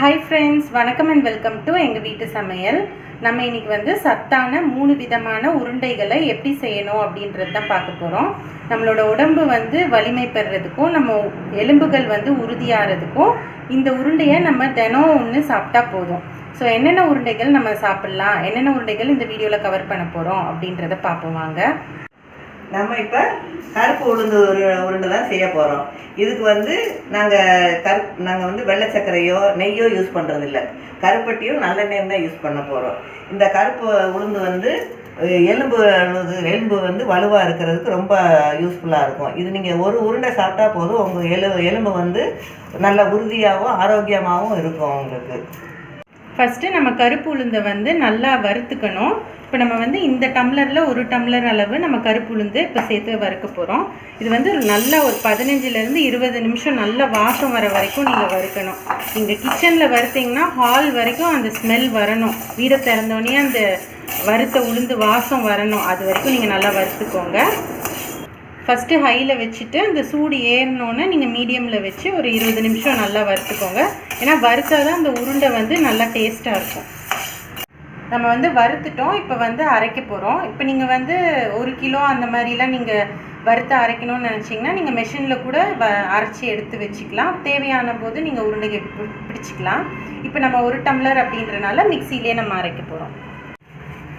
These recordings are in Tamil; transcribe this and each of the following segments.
ஹாய் ஃப்ரெண்ட்ஸ் வணக்கம் அண்ட் வெல்கம் டு எங்கள் வீட்டு சமையல். நம்ம இன்னைக்கு வந்து சத்தான மூணு விதமான உருண்டைகளை எப்படி செய்யணும் அப்படின்றது தான் பார்க்க போகிறோம் நம்மளோட உடம்பு வந்து வலிமை பெறுறதுக்கும் நம்ம எலும்புகள் வந்து உறுதியாகிறதுக்கும் இந்த உருண்டையை நம்ம தினம் ஒன்று சாப்பிட்டா போதும். ஸோ என்னென்ன உருண்டைகள் நம்ம சாப்பிட்லாம் என்னென்ன உருண்டைகள் இந்த வீடியோவில் கவர் பண்ண போகிறோம் அப்படின்றத பார்ப்போம் வாங்க. நம்ம இப்போ கருப்பு உளுந்து உரு உருண்டை தான் செய்ய போகிறோம் இதுக்கு வந்து நாங்கள் கரு நாங்கள் வந்து வெள்ளை சர்க்கரையோ நெய்யோ யூஸ் பண்ணுறது இல்லை கருப்பட்டியும் நல்லெண்ணெயும் தான் யூஸ் பண்ண போகிறோம் இந்த கருப்பு உளுந்து வந்து எலும்பு எலும்பு எலும்பு வந்து வலுவாக இருக்கிறதுக்கு ரொம்ப யூஸ்ஃபுல்லாக இருக்கும். இது நீங்கள் ஒரு உருண்டை சாப்பிட்டா போதும் உங்கள் எலு எலும்பு வந்து நல்ல உறுதியாகவும் ஆரோக்கியமாகவும் இருக்கும் உங்களுக்கு. ஃபஸ்ட்டு நம்ம கருப்பு உளுந்தை வந்து நல்லா வறுத்துக்கணும். இப்போ நம்ம வந்து இந்த டம்ளரில் ஒரு டம்ளர் அளவு நம்ம கருப்பு உளுந்து இப்போ சேர்த்து வறுக்க போகிறோம் இது வந்து ஒரு நல்ல ஒரு பதினஞ்சுலேருந்து இருபது நிமிஷம் நல்ல வாசம் வர வரைக்கும் நீங்கள் வறுக்கணும். நீங்கள் கிச்சனில் வறுத்தீங்கன்னா ஹால் வரைக்கும் அந்த ஸ்மெல் வரணும். வீடை திறந்தோடனே அந்த வறுத்த உளுந்து வாசம் வரணும். அது வரைக்கும் நீங்கள் நல்லா வறுத்துக்கோங்க. ஃபஸ்ட்டு ஹையில் வச்சுட்டு அந்த சூடு ஏறினோன்னே நீங்கள் மீடியமில் வச்சு ஒரு இருபது நிமிஷம் நல்லா வறுத்துக்கோங்க. ஏன்னா வறுத்தா தான் அந்த உருண்டை வந்து நல்லா டேஸ்ட்டாக இருக்கும். நம்ம வந்து வறுத்துட்டோம். இப்போ வந்து அரைக்க போகிறோம் இப்போ நீங்கள் வந்து ஒரு கிலோ அந்த மாதிரிலாம் நீங்கள் வறுத்து அரைக்கணும்னு நினச்சிங்கன்னா நீங்கள் மிஷினில் கூட வ அரைச்சி எடுத்து வச்சுக்கலாம். தேவையான போது நீங்கள் உருண்டைக்கு பி- பிடிச்சிக்கலாம். இப்போ நம்ம ஒரு டம்ளர் அப்படின்றனால மிக்சியிலே நம்ம அரைக்க போகிறோம்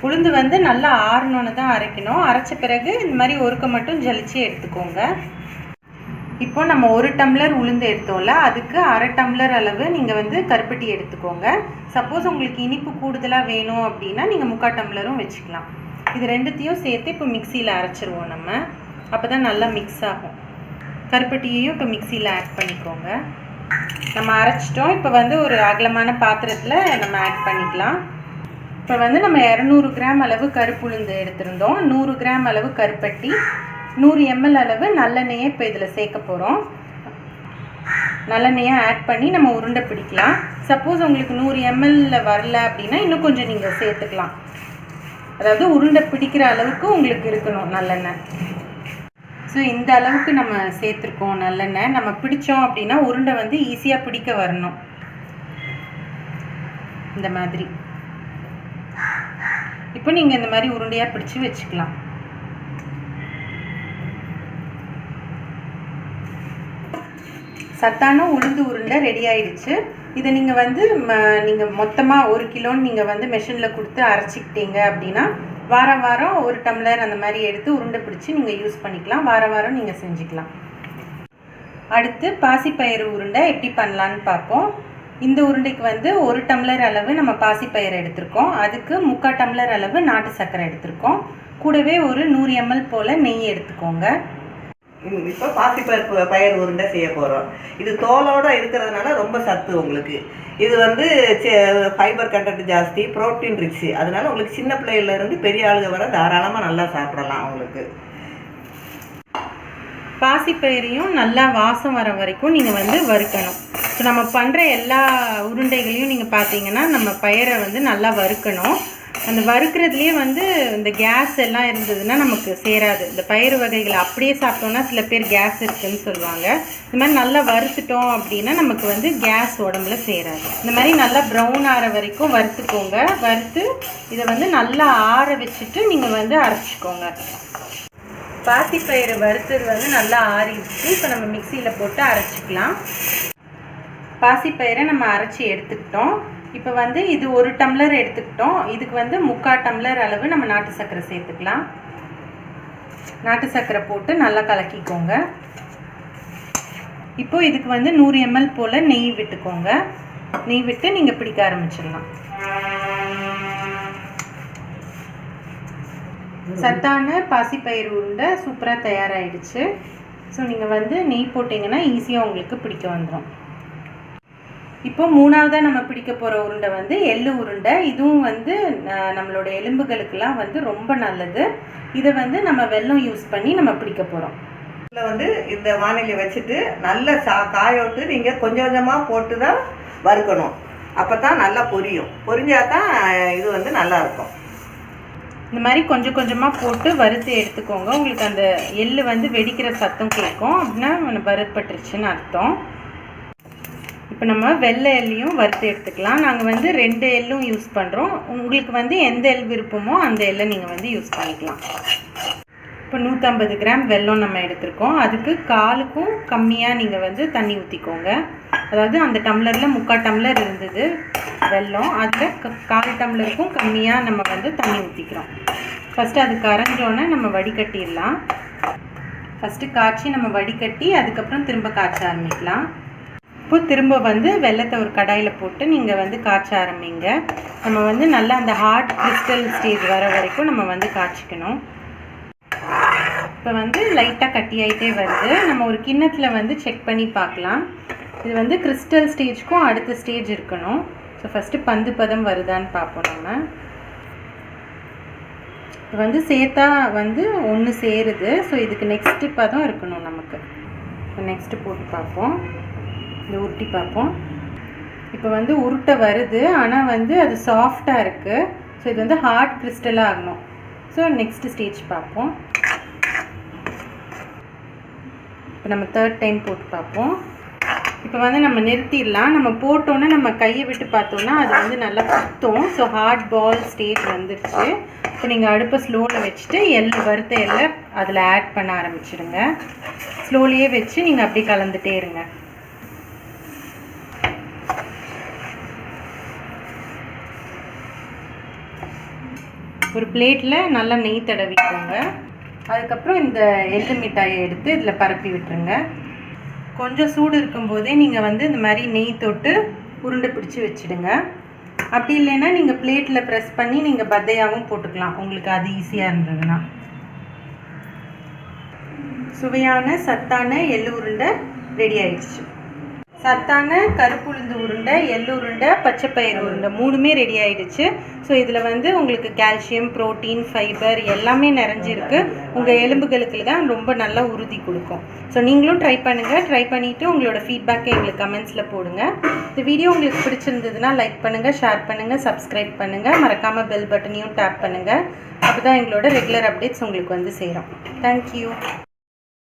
உளுந்து வந்து நல்லா ஆறணுன்னு தான் அரைக்கணும். அரைச்ச பிறகு இந்த மாதிரி ஒருக்க மட்டும் ஜலிச்சு எடுத்துக்கோங்க. இப்போ நம்ம ஒரு டம்ளர் உளுந்து எடுத்தோம்ல அதுக்கு அரை டம்ளர் அளவு நீங்கள் வந்து கருப்பட்டி எடுத்துக்கோங்க. சப்போஸ் உங்களுக்கு இனிப்பு கூடுதலாக வேணும் அப்படின்னா நீங்கள் முக்கால் டம்ளரும் வச்சுக்கலாம். இது ரெண்டுத்தையும் சேர்த்து இப்போ மிக்சியில் அரைச்சிருவோம் நம்ம. அப்போ தான் நல்லா மிக்ஸ் ஆகும். கருப்பட்டியையும் இப்போ மிக்சியில் ஆட் பண்ணிக்கோங்க. நம்ம அரைச்சிட்டோம். இப்போ வந்து ஒரு அகலமான பாத்திரத்தில் நம்ம ஆட் பண்ணிக்கலாம். இப்போ வந்து நம்ம இரநூறு கிராம் அளவு கருப்புளுந்து எடுத்திருந்தோம். நூறு கிராம் அளவு கருப்பட்டி நூறு எம்எல் அளவு நல்லெண்ணெயை இப்போ இதில் சேர்க்க போகிறோம் நல்லெண்ணெயை ஆட் பண்ணி நம்ம உருண்டை பிடிக்கலாம். சப்போஸ் உங்களுக்கு நூறு எம்எல்ல வரல அப்படின்னா இன்னும் கொஞ்சம் நீங்கள் சேர்த்துக்கலாம். அதாவது உருண்டை பிடிக்கிற அளவுக்கு உங்களுக்கு இருக்கணும் நல்லெண்ணெய். ஸோ இந்த அளவுக்கு நம்ம சேர்த்துருக்கோம் நல்லெண்ணெய். நம்ம பிடிச்சோம் அப்படின்னா உருண்டை வந்து ஈஸியாக பிடிக்க வரணும். இந்த மாதிரி. இப்போ நீங்கள் இந்த மாதிரி உருண்டையாக பிடிச்சி வச்சுக்கலாம். சத்தான உளுந்து உருண்டை ரெடி ஆயிடுச்சு. இதை நீங்கள் வந்து நீங்கள் மொத்தமாக ஒரு கிலோன்னு நீங்கள் வந்து மிஷினில் கொடுத்து அரைச்சிக்கிட்டீங்க அப்படின்னா வாரம் வாரம் ஒரு டம்ளர் அந்த மாதிரி எடுத்து உருண்டை பிடிச்சி நீங்கள் யூஸ் பண்ணிக்கலாம். வாரம் வாரம் நீங்கள் செஞ்சுக்கலாம். அடுத்து பாசிப்பயிறு உருண்டை எப்படி பண்ணலான்னு பார்ப்போம். இந்த உருண்டைக்கு வந்து ஒரு டம்ளர் அளவு நம்ம பாசிப்பயிறு எடுத்திருக்கோம். அதுக்கு முக்கால் டம்ளர் அளவு நாட்டு சர்க்கரை எடுத்திருக்கோம். கூடவே ஒரு நூறு எம்எல் போல் நெய் எடுத்துக்கோங்க. இப்போ பாசிப்பருப்பு பயிர் உருண்டை செய்ய போகிறோம் இது தோலோட இருக்கிறதுனால ரொம்ப சத்து உங்களுக்கு. இது வந்து ஃபைபர் கண்டென்ட் ஜாஸ்தி புரோட்டீன் ரிச்சு அதனால உங்களுக்கு சின்ன பிள்ளையில இருந்து பெரிய ஆளுங்க வர தாராளமாக நல்லா சாப்பிடலாம் உங்களுக்கு. பாசிப்பயிரையும் நல்லா வாசம் வர வரைக்கும் நீங்கள் வந்து வறுக்கணும். இப்போ நம்ம பண்ணுற எல்லா உருண்டைகளையும் நீங்கள் பார்த்தீங்கன்னா நம்ம பயிரை வந்து நல்லா வறுக்கணும். அந்த வறுக்கிறதுலேயே வந்து இந்த கேஸ் எல்லாம் இருந்ததுன்னா நமக்கு சேராது. இந்த பயிறு வகைகளை அப்படியே சாப்பிட்டோம்னா சில பேர் கேஸ் இருக்குதுன்னு சொல்லுவாங்க. இந்த மாதிரி நல்லா வறுத்துட்டோம் அப்படின்னா நமக்கு வந்து கேஸ் உடம்புல சேராது. இந்த மாதிரி நல்லா ப்ரௌன் ஆற வரைக்கும் வறுத்துக்கோங்க. வறுத்து இதை வந்து நல்லா ஆற வச்சுட்டு நீங்கள் வந்து அரைச்சிக்கோங்க. பாசிப்பயிறு வறுத்தது வந்து நல்லா ஆறிடுச்சு. இப்போ நம்ம மிக்சியில் போட்டு அரைச்சிக்கலாம். பாசிப்பயிரை நம்ம அரைச்சி எடுத்துக்கிட்டோம். இப்போ வந்து இது ஒரு டம்ளர் எடுத்துக்கிட்டோம். இதுக்கு வந்து முக்கால் டம்ளர் அளவு நம்ம நாட்டு சர்க்கரை சேர்த்துக்கலாம். நாட்டு சர்க்கரை போட்டு நல்லா கலக்கிக்கோங்க. இப்போ இதுக்கு வந்து நூறு எம்எல் போல் நெய் விட்டுக்கோங்க. நெய் விட்டு நீங்கள் பிடிக்க ஆரம்பிச்சிடலாம். சத்தான பாசிப்பயிறு உருண்டை சூப்பராக தயாராகிடுச்சு ஸோ நீங்கள் வந்து நெய் போட்டிங்கன்னா ஈஸியாக உங்களுக்கு பிடிக்க வந்துடும் இப்போ மூணாவதாக நம்ம பிடிக்க போகிற உருண்டை வந்து எள்ளு உருண்டை. இதுவும் வந்து நம்மளோட எலும்புகளுக்கெல்லாம் வந்து ரொம்ப நல்லது. இதை வந்து நம்ம வெல்லம் யூஸ் பண்ணி நம்ம பிடிக்க போகிறோம் இதில் வந்து இந்த வானிலை வச்சுட்டு நல்ல சா காயோட்டு நீங்கள் கொஞ்சம் கொஞ்சமாக போட்டு தான் வறுக்கணும். அப்போ தான் நல்லா பொரியும். பொரிஞ்சா தான் இது வந்து நல்லா இருக்கும். இந்த மாதிரி கொஞ்சம் கொஞ்சமாக போட்டு வறுத்து எடுத்துக்கோங்க. உங்களுக்கு அந்த எள்ளு வந்து வெடிக்கிற சத்தம் கேட்கும். அப்படின்னா வறுப்பட்டுருச்சுன்னு அர்த்தம். இப்போ நம்ம வெள்ளை எல்லையும் வறுத்து எடுத்துக்கலாம். நாங்கள் வந்து ரெண்டு எள்ளும் யூஸ் பண்ணுறோம் உங்களுக்கு வந்து எந்த எள் விருப்பமோ அந்த எல்லை நீங்கள் வந்து யூஸ் பண்ணிக்கலாம். இப்போ நூற்றம்பது கிராம் வெல்லம் நம்ம எடுத்திருக்கோம். அதுக்கு காலுக்கும் கம்மியாக நீங்கள் வந்து தண்ணி ஊற்றிக்கோங்க அதாவது அந்த டம்ளரில் முக்கால் டம்ளர் இருந்தது வெல்லம். அதில் க- கால் டம்ளருக்கும் கம்மியாக நம்ம வந்து தண்ணி ஊற்றிக்கிறோம் ஃபஸ்ட்டு அது கரைஞ்சோன்னே நம்ம வடிகட்டிடலாம். ஃபஸ்ட்டு காய்ச்சி நம்ம வடிகட்டி அதுக்கப்புறம் திரும்ப காய்ச்ச ஆரம்பிக்கலாம். இப்போ திரும்ப வந்து வெள்ளத்தை ஒரு கடாயில் போட்டு நீங்கள் வந்து காய்ச்ச ஆரம்பிங்க. நம்ம வந்து நல்லா அந்த ஹார்ட் கிறிஸ்டல் ஸ்டேஜ் வர வரைக்கும் நம்ம வந்து காய்ச்சிக்கணும். இப்போ வந்து லைட்டாக கட்டியாயிட்டே வருது. நம்ம ஒரு கிண்ணத்தில் வந்து செக் பண்ணி பார்க்கலாம். இது வந்து கிறிஸ்டல் ஸ்டேஜ்க்கும் அடுத்த ஸ்டேஜ் இருக்கணும். ஸோ ஃபஸ்ட்டு பந்து பதம் வருதான்னு பார்ப்போம் நம்ம. இப்போ வந்து சேர்த்தா வந்து ஒன்று சேருது. ஸோ இதுக்கு நெக்ஸ்ட்டு பதம் இருக்கணும் நமக்கு. இப்போ நெக்ஸ்ட்டு போட்டு பார்ப்போம். இது உருட்டி பார்ப்போம். இப்போ வந்து உருட்டை வருது ஆனால் வந்து அது சாஃப்டாக இருக்குது ஸோ இது வந்து ஹார்ட் கிறிஸ்டலாக ஆகணும். ஸோ நெக்ஸ்ட் ஸ்டேஜ் பார்ப்போம். இப்போ நம்ம தேர்ட் டைம் போட்டு பார்ப்போம். இப்போ வந்து நம்ம நிறுத்திடலாம். நம்ம போட்டோன்னே நம்ம கையை விட்டு பார்த்தோன்னா அது வந்து நல்லா குத்தும். ஸோ ஹார்ட் பால் ஸ்டேஜ் வந்துருச்சு. இப்போ நீங்கள் அடுப்பை ஸ்லோவில் வச்சுட்டு எள் வறுத்த எல்லை அதில் ஆட் பண்ண ஆரம்பிச்சிடுங்க. ஸ்லோலியே வச்சு நீங்கள் அப்படி கலந்துகிட்டே இருங்க. ஒரு பிளேட்டில் நல்லா நெய் தடவிக்கோங்க. அதுக்கப்புறம் இந்த எள்ளு மிட்டாயை எடுத்து இதில் பரப்பி விட்டுருங்க. கொஞ்சம் சூடு இருக்கும்போதே நீங்கள் வந்து இந்த மாதிரி நெய் தொட்டு உருண்டை பிடிச்சி வச்சிடுங்க. அப்படி இல்லைன்னா நீங்கள் பிளேட்டில் ப்ரெஸ் பண்ணி நீங்கள் பத்தையாகவும் போட்டுக்கலாம். உங்களுக்கு அது ஈஸியாக இருந்ததுன்னா. சுவையான சத்தான எள்ளு உருண்டை ரெடி ஆயிடுச்சு. சத்தான கருப்புளுந்து உருண்டை எள்ளு உருண்டை பச்சைப்பயிறு உருண்டை மூணுமே ரெடி ஆயிடுச்சு. ஸோ இதில் வந்து உங்களுக்கு கால்சியம் புரோட்டீன் ஃபைபர் எல்லாமே நிறைஞ்சிருக்கு. உங்கள் எலும்புகளுக்கு தான் ரொம்ப நல்லா உறுதி கொடுக்கும். ஸோ நீங்களும் ட்ரை பண்ணுங்கள் ட்ரை பண்ணிவிட்டு உங்களோட ஃபீட்பேக்கை எங்களுக்கு கமெண்ட்ஸில் போடுங்க. இந்த வீடியோ உங்களுக்கு பிடிச்சிருந்ததுன்னா லைக் பண்ணுங்கள் ஷேர் பண்ணுங்கள் சப்ஸ்கிரைப் பண்ணுங்கள் மறக்காமல் பெல் பட்டனையும் டேப் பண்ணுங்கள் அப்போ தான் எங்களோட ரெகுலர் அப்டேட்ஸ் உங்களுக்கு வந்து சேரும். தேங்க்யூ